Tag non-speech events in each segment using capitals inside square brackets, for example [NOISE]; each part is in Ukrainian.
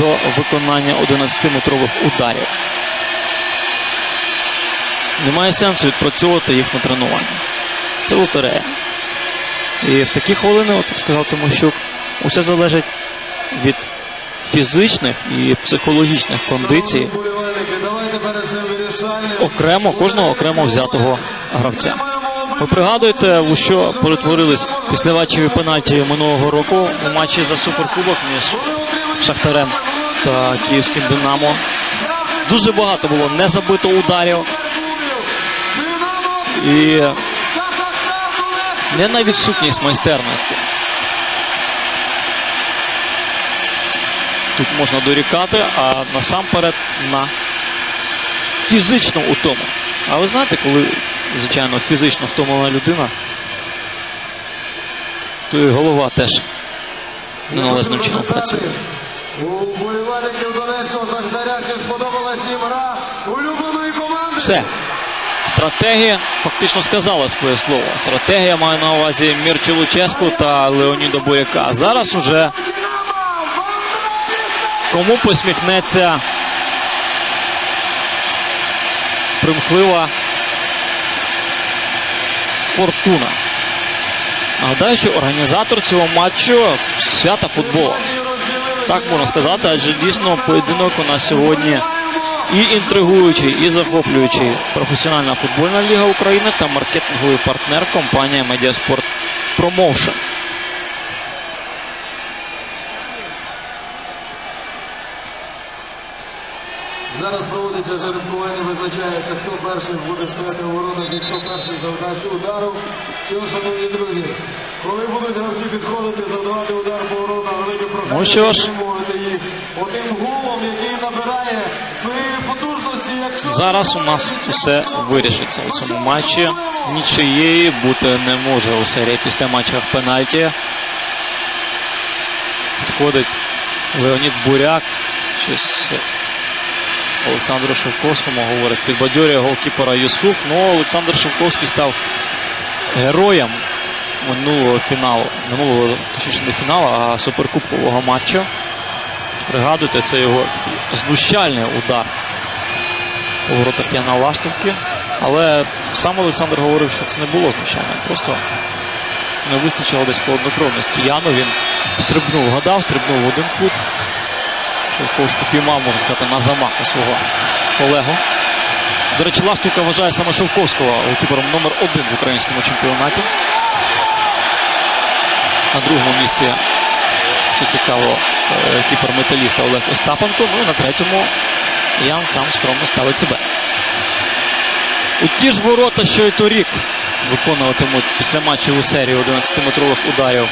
до виконання 11-метрових ударів. Немає сенсу відпрацьовувати їх на тренуванні. Це лотерея. І в такі хвилини, от як сказав Тимощук, усе залежить від фізичних і психологічних кондицій окремо, кожного окремо взятого гравця. Ви пригадуєте, у що перетворились післявачеві пенальті минулого року у матчі за суперкубок між Шахтарем та Київським Динамо. Дуже багато було не забито ударів і не на відсутність майстерності. Тут можна дорікати, а насамперед на фізичну утому. А ви знаєте, коли, звичайно, фізично втомлена людина, то і голова теж неналежним чином працює. У вболівальників Донецького Шахтаря чи сподобалась їм гра улюбленої команди? Все. Стратегія фактично сказала своє слово. Стратегія має на увазі Мірчі Луческу та Леоніда Буряка. А зараз уже кому посміхнеться примхлива фортуна. Нагадаю, що організатор цього матчу свята футболу. Так можна сказати, адже дійсно поєдинок у нас сьогодні і інтригуючий, і захоплюючий професіональна футбольна ліга України та маркетинговий партнер компанія Медіаспорт Промоушен. Зараз проводиться жеребкування, визначається, хто перший буде стояти у воротах і хто перший завдасть удару. Що, шановні друзі, коли будуть гравці підходити, завдавати удар по воротах, велике прохання Ну підтримувати їх отим гулом, який набирає своєї потужності. Якщо Зараз у нас усе вирішиться у цьому матчі. Нічиєї бути не може у серії після матчів пенальті. Підходить Леонід Буряк. Щось Олександру Шевковському говорить. Підбадьорює голкіпера Юсуф. Ну, Олександр Шевковський став героєм минулого фіналу. Минулого, точніше, не фіналу, а суперкубкового матчу. Пригадуйте, це його такий знущальний удар у воротах Яна Лаштовки. Але сам Олександр говорив, що це не було знущання. Просто не вистачило десь холоднокровності. Яну він стрибнув, гадав, стрибнув в один кут. Шовковський піймав, можна сказати, на замаху свого колегу. До речі, Ластівка вважає саме Шовковського голкіпером номер один в українському чемпіонаті. На другому місці, що цікаво, е, кіпер металіста Олег Остапенко. Ну і на третьому Ян сам скромно ставить себе. У ті ж ворота, що й торік виконуватимуть після матчу серію 11-метрових ударів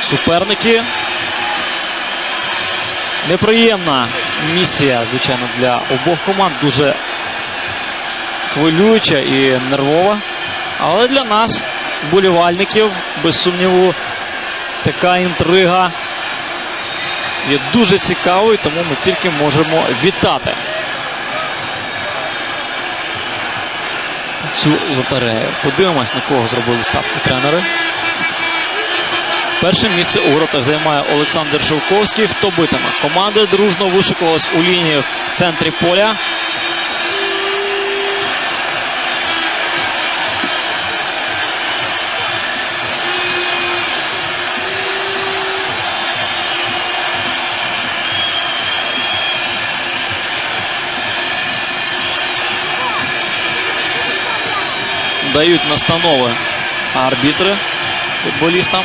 суперники. Неприємна місія, звичайно, для обох команд. Дуже хвилююча і нервова. Але для нас, вболівальників, без сумніву, така інтрига є дуже цікавою, тому ми тільки можемо вітати цю лотерею. Подивимось, на кого зробили ставку тренери. Перше місце у воротах займає Олександр Шовковський. Хто битиме? Команди дружно вишикувались у лінії в центрі поля. Дають настанови арбітри футболістам.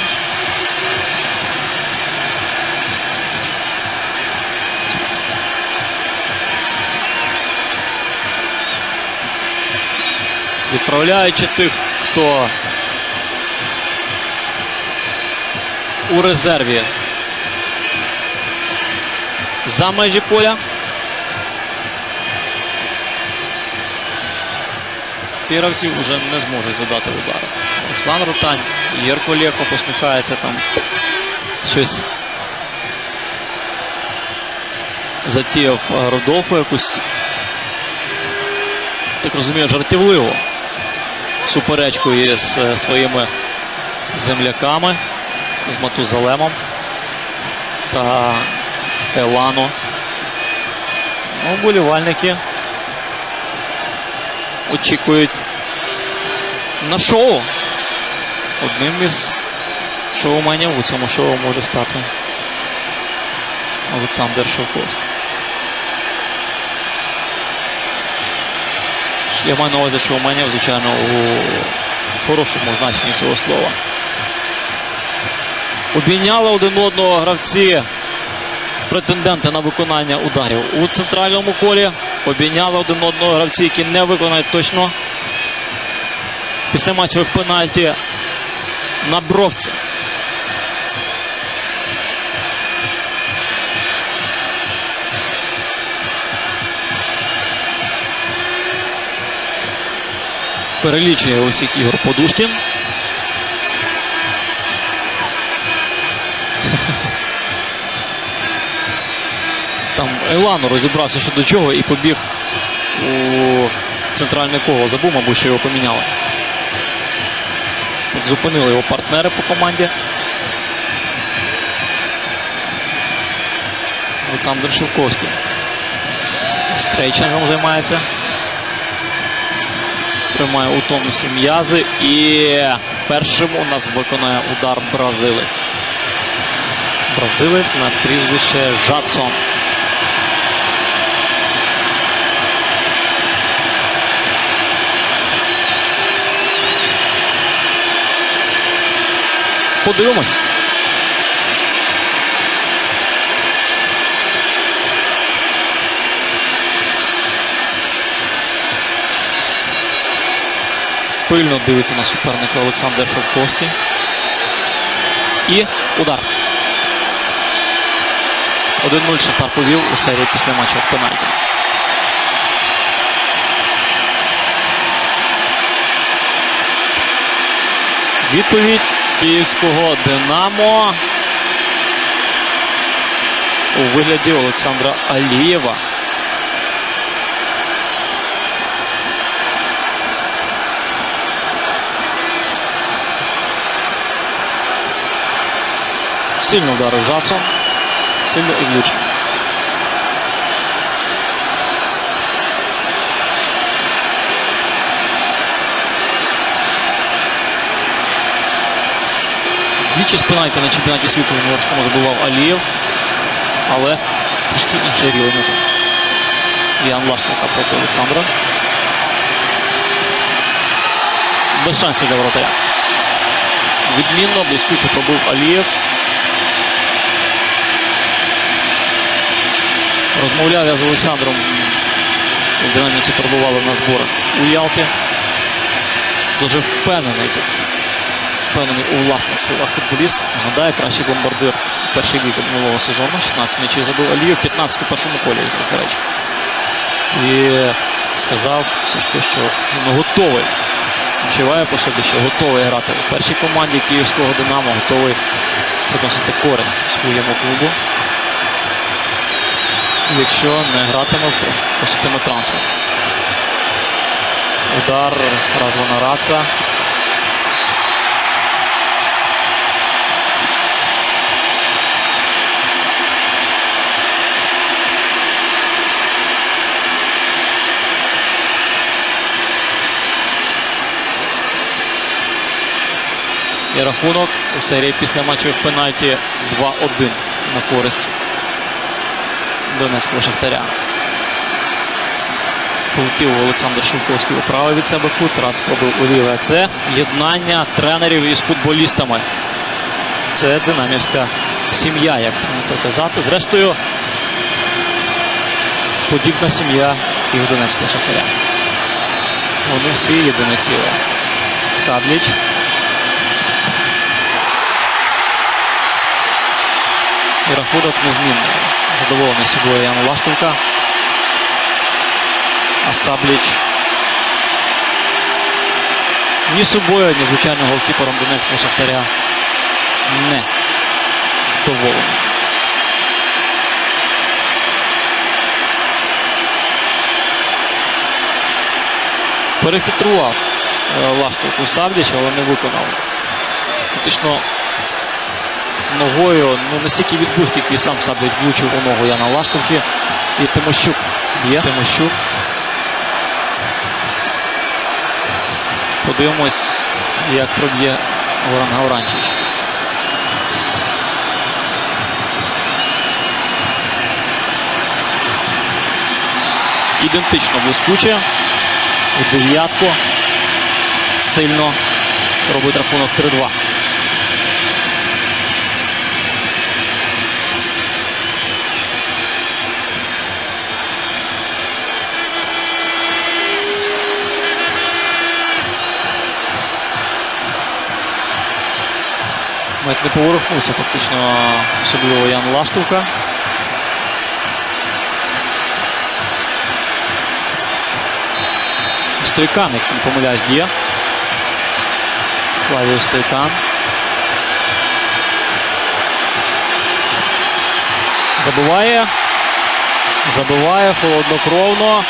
Відправляючи тих, хто у резерві за межі поля. Ці вже не зможуть задати удари. Руслан Рутань, Єрко Леко посміхається там. Щось затіяв Родолфо якусь, так розумію, жартівливу суперечку із е, своїми земляками, з Матузалемом та Елано. Ну, Вболівальники очікують на шоу. Одним із шоуменів у цьому шоу може стати Олександр Шовковський. Я маю на увазі шоуменів, звичайно, у хорошому значенні цього слова. Обійняли один одного гравці претенденти на виконання ударів у центральному колі. Обійняли один одного гравці, які не виконають точно після матчових пенальті на бровці. Перелічує усіх ігор Подушкін. [LAUGHS] Там Елану розібрався що до чого і побіг у центральне коло. Забув, мабуть, що його поміняли. Так зупинили його партнери по команді. Олександр Шевковський. Стрейчингом займається. Тримає у тонусі м'язи. І першим у нас виконує удар бразилець. Бразилець на прізвище Жадсон. Подивимось. Пильно дивиться на суперника Олександр Шовковський. І удар. 1-0 Шахтар повів у серії після матчу пенальті. Відповідь київського Динамо у вигляді Олександра Алієва. Сильно ударив Жасон. Сильно і влучно. Двічі з на чемпіонаті світу в Нью-Йоркському забував Алієв, але з трішки інший рівень уже. Ян Лаштовка проти Олександра. Без шансів для воротаря. Відмінно, блискуче пробив Алієв. Розмовляв я з Олександром. Динаміці перебували на зборах у Ялті. Дуже впевнений впевнений у власних силах футболіст. Нагадаю, кращий бомбардир в першій лізі минулого сезону. 16 м'ячів забив Аліїв, 15 у першому колі до речі. І сказав все ж що він готовий. Відчуває по собі, що готовий грати у першій команді київського Динамо, готовий приносити користь своєму клубу. Якщо не гратиме, проситиме трансфер. Удар Развана Раца. І рахунок у серії після матчів пенальті 2-1 на користь Донецького Шахтаря. Полетів Олександр Шовковський управив від себе кут, раз пробив у ліве. Це єднання тренерів із футболістами. Це динамівська сім'я, як прийнято казати. Зрештою, подібна сім'я і у Донецького Шахтаря. Вони всі єдине ціле. Садліч. І рахунок незмінний. Задоволений собою Ян Лаштовка. А Сабліч ні собою, ні звичайно голкіпером Донецького Шахтаря не вдоволений. Перехитрував е, Лаштовку Сабліч, але не виконав. Фактично ногою, ну настільки відпустки, який сам Сабліч влучив у ногу Яна Лаштовки. І Тимощук Є Тимощук. Подивимось, як проб'є Горан Гавранчич. Ідентично блискуче. У дев'ятку. Сильно робить рахунок 3-2. Навіть не поворухнувся фактично особливо Ян Лаштовка. Стойкан, якщо не помиляюсь, б'є. Флавіо Стойкан. Забиває. Забиває холоднокровно.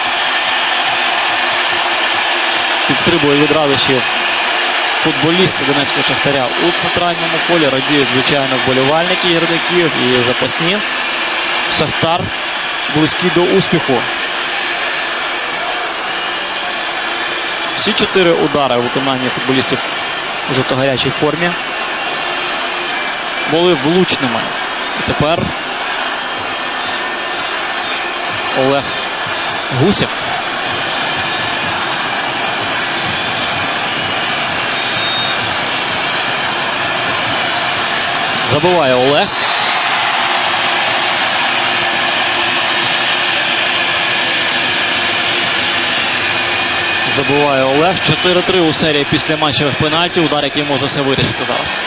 Підстрибує від радощів футболісти Донецького Шахтаря у центральному полі. Радіють, звичайно, вболівальники гірників і запасні. Шахтар близький до успіху. Всі чотири удари у виконанні футболістів у жовто-гарячій формі були влучними. І тепер Олег Гусєв. Забиває Олег. Забиває Олег. 4-3 у серії після матчевих пенальтів. Удар, який може все вирішити зараз.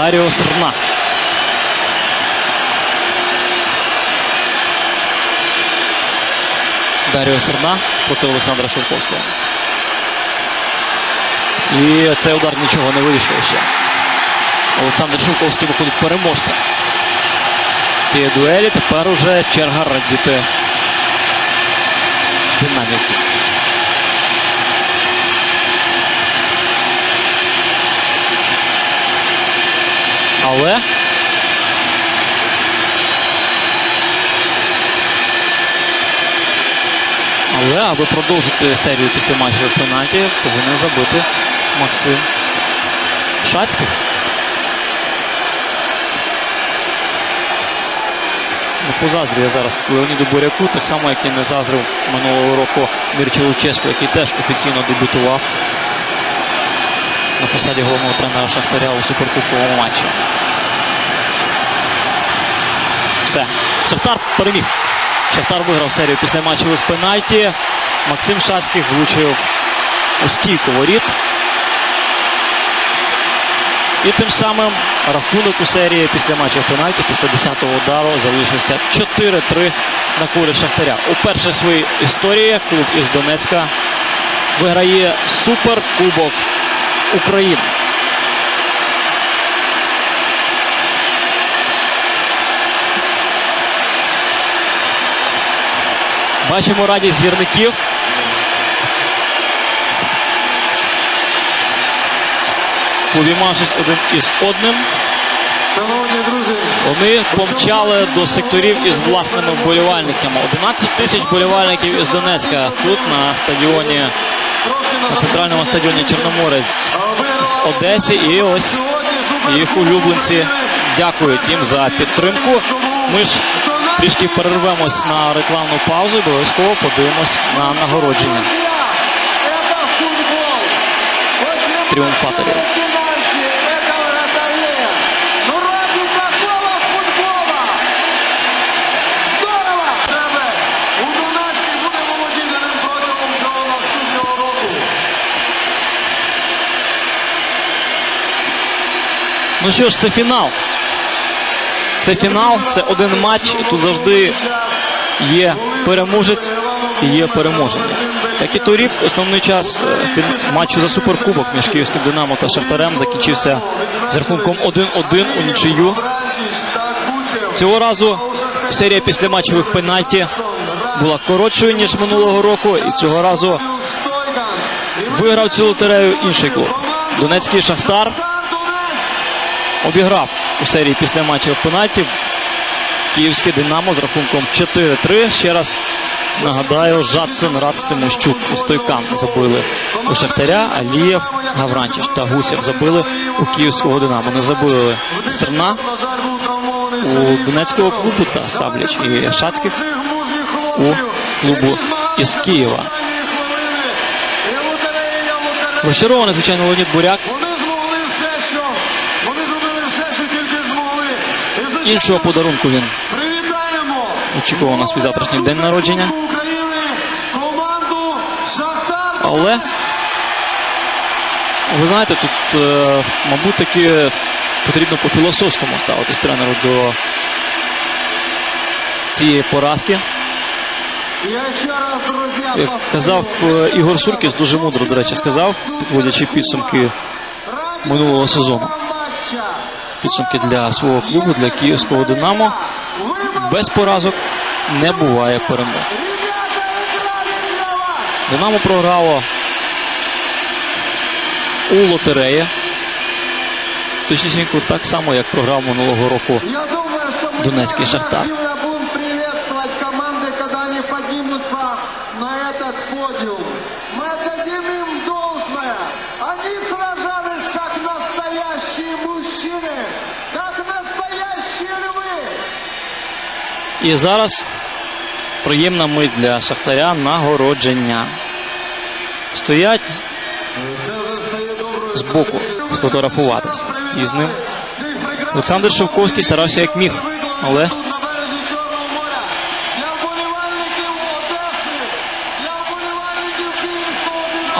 Даріо Серна. Даріо Серна проти Олександра Шовковського. І цей удар нічого не вирішує ще. Олександр Шовковський виходить переможцем цієї дуелі. Тепер уже черга радіти динаміці. Але Але аби продовжити серію після матчів пенальті, повинен забити Максим Шацький. Не позаздрює зараз Леоніду Буряку, так само, як і не заздрив минулого року Мірчі Луческу, який теж офіційно дебютував на посаді головного тренера Шахтаря у суперкубковому матчі. Все. Шахтар переміг. Шахтар виграв серію після матчевих пенальті. Максим Шацький влучив у стійку воріт. І тим самим рахунок у серії після матчів пенальті, після 10-го удару, залишився 4-3 на користь Шахтаря. Уперше в своїй історії клуб із Донецька виграє суперкубок України. Бачимо радість гірників. Повімавшись один із одним, Шановні друзі, вони помчали до секторів із власними вболівальниками. 11 тисяч вболівальників із Донецька тут на стадіоні, на центральному стадіоні Чорноморець в Одесі. І ось їх улюбленці дякують їм за підтримку. Ми ж трішки перервемось на рекламну паузу. і Обов'язково подивимось на нагородження. Это Ну що ж, це фінал. Це фінал, це один матч. і Тут завжди є переможець і є переможений. Як і торік, основний час е, матчу за суперкубок між Київським Динамо та Шахтарем закінчився з рахунком 1-1 у нічию. Цього разу серія післяматчевих пенальті була коротшою, ніж минулого року, і цього разу виграв цю лотерею інший клуб. Донецький Шахтар обіграв у серії після матчів пенальтів Київське Динамо з рахунком 4-3. Ще раз нагадаю, Жадсон, Рац, Тимощук у Стойкан забили у Шахтаря, Алієв, Гавранчич та Гусєв забили у Київського Динамо. Не забили Серна у Донецького клубу та Сабліч і Шацьких у клубу із Києва. Розчарований, звичайно, Леонід Буряк. Вони змогли все, що вони зробили все, що тільки змогли. І, звичайно, Іншого подарунку він очікував на свій завтрашній день народження. Але ви знаєте, тут, е, мабуть, таки потрібно по-філософському ставитись тренеру до цієї поразки. Як казав е, Ігор Суркіс, дуже мудро, до речі, сказав, підводячи підсумки минулого сезону підсумки для свого клубу, для київського Динамо. Без поразок не буває перемог. Динамо програло у лотереї. Точнісінько так само, як програв минулого року. Я думаю, что мы Донецкий «Шахтар». активно будем приветствовать команды, когда они поднимутся на этот подиум. Мы отдадим им должное. Они сражались как настоящие мужчины, как настоящие львы. І зараз приємна мить для Шахтаря нагородження. Стоять збоку традицією. сфотографуватись. І з ним Олександр Шовковський старався як міг, але.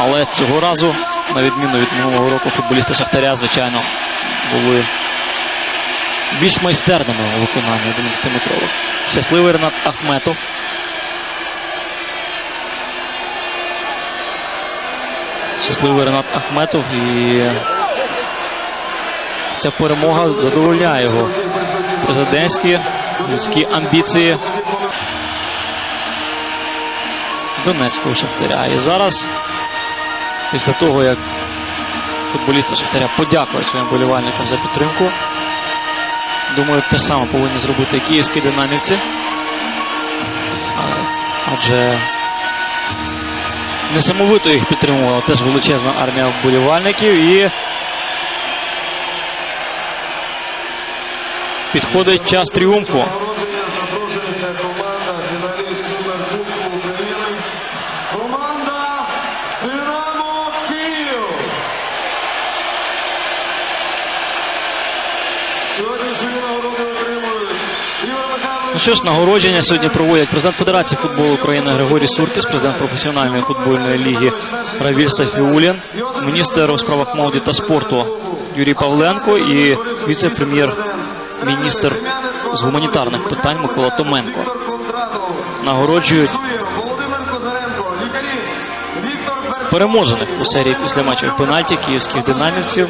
Але цього разу, на відміну від минулого року, футболісти Шахтаря, звичайно, були більш майстерними у виконанні 11-метрових. Щасливий Ренат Ахметов. Щасливий Ренат Ахметов і ця перемога задовольняє його президентські людські амбіції Донецького Шахтаря. І зараз, після того, як футболісти Шахтаря подякують своїм болівальникам за підтримку, думаю, те саме повинні зробити і київські динамівці. Адже несамовито їх підтримувала теж величезна армія вболівальників і підходить час тріумфу. Нагородження запрошується команда фіналіст Суперкубку України. Команда Динамо Київ. Сьогодні свої нагороди отримують Ігор Михайлович. Ну що ж, нагородження сьогодні проводять президент Федерації футболу України Григорій Суркіс, президент професіональної футбольної ліги Равіль Сафіулін, міністр у справах молоді та спорту Юрій Павленко і віце-прем'єр-міністр з гуманітарних питань Микола Томенко. Нагороджують переможених у серії після матчів пенальті київських динамівців.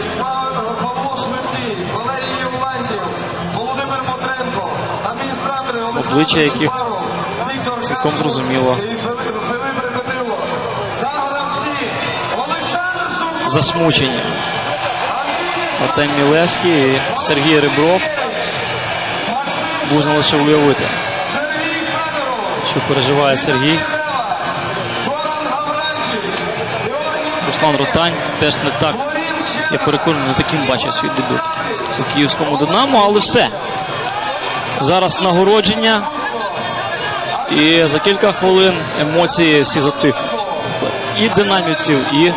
Обличчя яких цілком зрозуміло. Засмучені Артем Мілевський і Сергій Ребров. Можна лише уявити, що переживає Сергій. Руслан Ротань теж не так Я переконаний, не таким бачив свій дебют у київському Динамо, але все. Зараз нагородження. І за кілька хвилин емоції всі затихнуть. І динамівців, і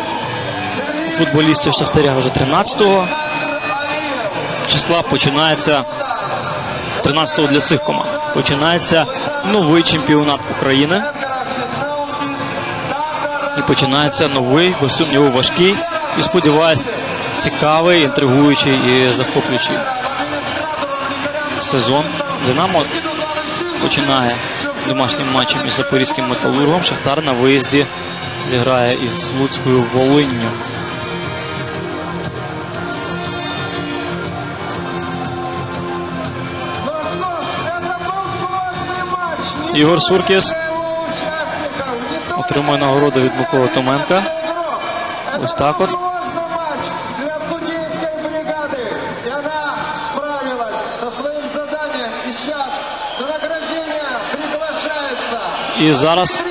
футболістів Шахтаря вже 13 числа починається 13 для цих команд. Починається новий чемпіонат України. І починається новий, без сумніву, важкий і сподіваюсь, цікавий, інтригуючий і захоплюючий сезон. Динамо починає домашнім матчем із запорізьким металургом. Шахтар на виїзді зіграє із Луцькою Волинню. Ігор Суркіс отримує нагороду від Миколи Томенка. Ось так от. Подушкин.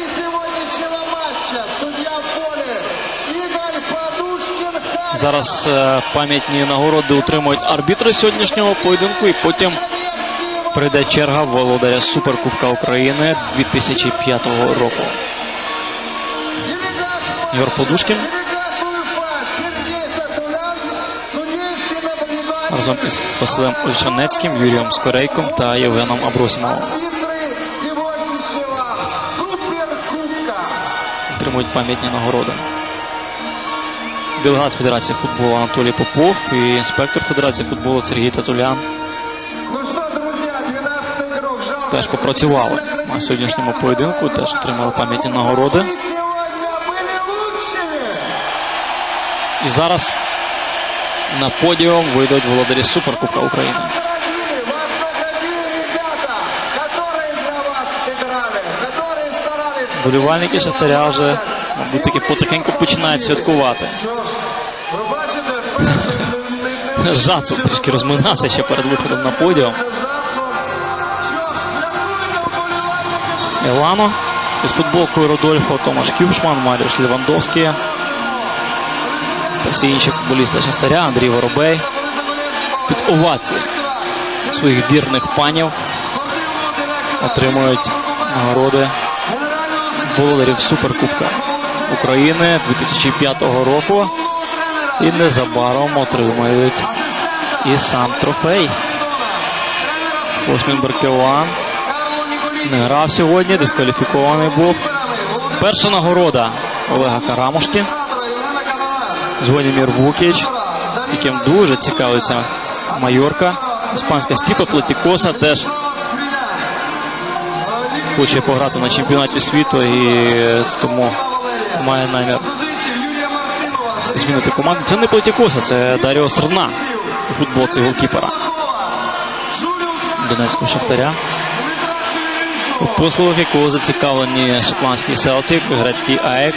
Харьков. зараз е, пам'ятні нагороди отримують арбітри сьогоднішнього поєдинку, і потім прийде черга володаря Суперкубка України 2005 року. Ігор Подушкін. Разом із Василем Ольшанецьким, Юрієм Скорейком та Євгеном Абросімовим Арбитры сегодняшнего Суперкубка. Отримують пам'ятні нагороди. Делегат Федерації футболу Анатолій Попов і інспектор Федерації футболу Сергій Татулян Ну что, друзья, 12 игрок. Жалко, теж что попрацювали не на сьогоднішньому поєдинку, теж отримали пам'ятні нагороди. Вы сегодня были лучшими. І зараз на подіум вийдуть володарі Суперкубка України. Болівальники Шахтаря вже, мабуть, таки потихеньку починають святкувати. Жацов трішки розминався ще перед виходом на подіум. Елано із футболкою Родольфо, Томаш Кюшман, Маріуш Лівандовський та всі інші футболісти Шахтаря, Андрій Воробей під овації своїх вірних фанів отримують нагороди володарів Суперкубка України 2005 року і незабаром отримають і сам трофей. Осмін Беркелан не грав сьогодні, дискваліфікований був. Перша нагорода Олега Карамушки, Звонімір Вукіч, яким дуже цікавиться Майорка. Іспанська Стіпа Плетікоса теж хоче пограти на чемпіонаті світу і тому має намір змінити команду. Це не Плетікоса, це Даріо Серна у футболці голкіпера Донецького Шахтаря. У послугах якого зацікавлені шотландський Селтик, грецький АЕК.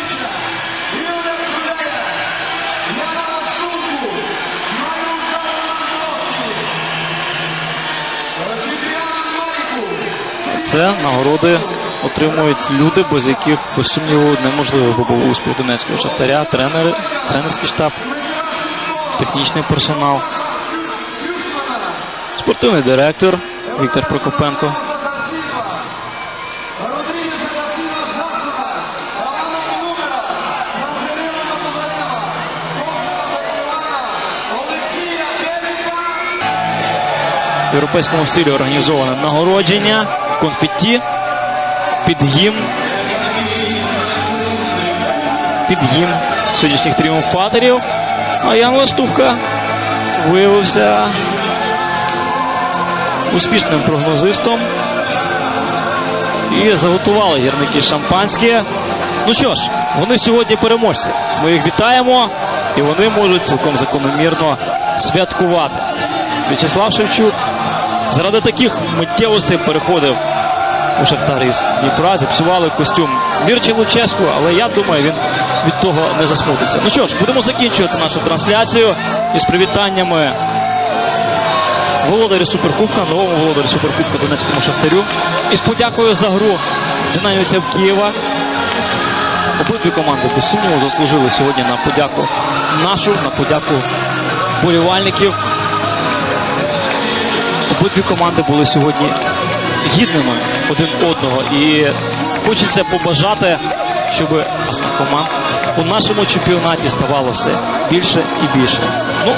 Це нагороди отримують люди, без яких, без сумніву, неможливо був успіх Донецького Шахтаря, тренери, тренерський штаб, технічний персонал, спортивний директор Віктор Прокопенко. В європейському стилі організоване нагородження, конфетті, під гімн. Під гімн сьогоднішніх тріумфаторів. А Ян Ластувка виявився успішним прогнозистом. І заготували гірники шампанське. Ну що ж, вони сьогодні переможці. Ми їх вітаємо, і вони можуть цілком закономірно святкувати. В'ячеслав Шевчук заради таких миттєвостей переходив у Шахтар із Дніпра, зіпсували костюм Мірчі Луческу, але я думаю, він від того не засмутиться. Ну що ж, будемо закінчувати нашу трансляцію із привітаннями володарю Суперкубка, новому володарю Суперкубка Донецькому Шахтарю. І з подякою за гру динамівців Києва. Обидві команди без сумніву заслужили сьогодні на подяку нашу, на подяку вболівальників. Обидві команди були сьогодні гідними один одного. І хочеться побажати, щоб власне, команд у нашому чемпіонаті ставало все більше і більше. Ну,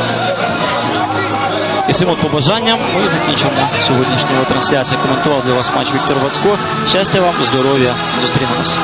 і цим от побажанням ми закінчимо сьогоднішню трансляцію. Коментував для вас матч Віктор Вацько. Щастя вам, здоров'я, зустрінемось.